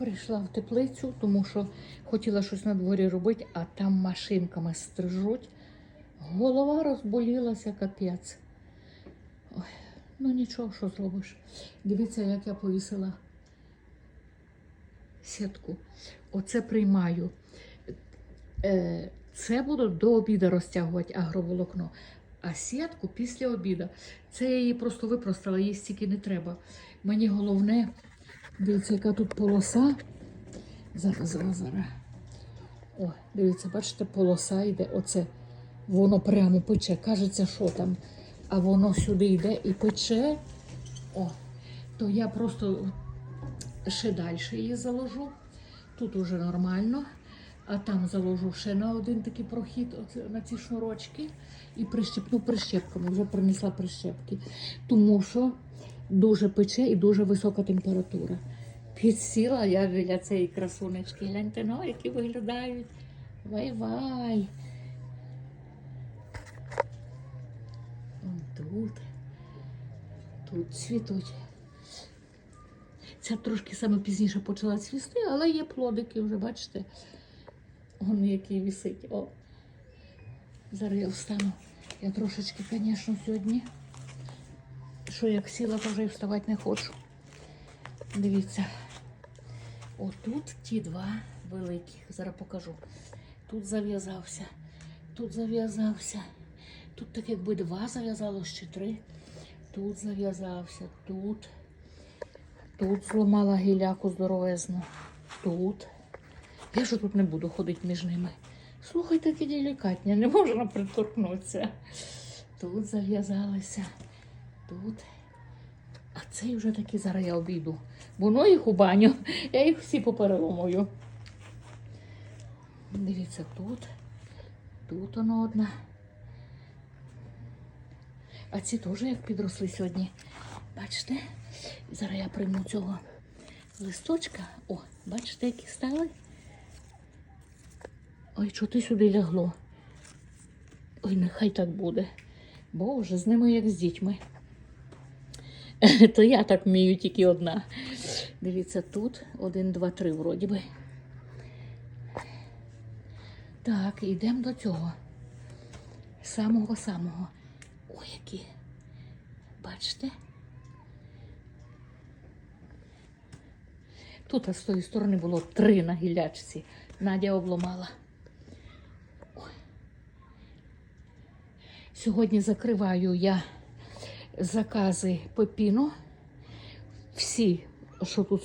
Прийшла в теплицю, тому що хотіла щось на дворі робити, а там машинками стрижуть. Голова розболілася, капець. Ой, ну нічого, що зробиш. Дивіться, як я повісила сітку. Оце приймаю. Е, Це буду до обіду розтягувати агроволокно. А сітку після обіду. Це я її просто випростала, їй стільки не треба. Мені головне, дивіться, яка тут полоса. Зараз, зараз, зараз. О, дивіться, бачите, полоса йде. Оце воно прямо пече. Кажеться, що там. А воно сюди йде і пече. О, то я просто ще далі її заложу. Тут уже нормально. А там заложу ще на один такий прохід, на ці шнурочки, і прищепну прищепками. Вже принесла прищепки. Тому що дуже пече і дуже висока температура. Підсіла я біля цієї красунечки. Гляньте, ну, які виглядають. Вай-вай. Тут. Тут цвітуть. Ця трошки саме пізніше почала цвісти, але є плодики вже, бачите. Он який висить. О. Зараз я встану. Я трошечки, звісно, сьогодні. Що як сіла, то вже і вставати не хочу. Дивіться. Отут ті два великих. Зараз покажу. Тут зав'язався, тут зав'язався. Тут так якби два зав'язалось чи три. Тут зав'язався, тут. Тут зламала гіляку здоровезну. Тут. Я ж тут не буду ходити між ними. Слухай, такі делікатні, не можна приторкнутися. Тут зав'язалися, тут. А цей вже таки зараз я обійду. Бо ну їх у баню. Я їх всі попереломую. Дивіться, тут. Тут воно одна. А ці теж як підросли сьогодні. Бачите? Зараз я прийму цього листочка. О, бачите, які стали? Ой, що ти сюди лягло? Ой, нехай так буде. Боже, з ними як з дітьми. То я так вмію тільки одна. Дивіться, тут один, два, три, вроді би. Так, йдемо до цього. Самого-самого. Ой, які. Бачите? Тут а з тої сторони було три на гілячці. Надя обламала. Ой. Сьогодні закриваю я закази пепіно. Всі, що тут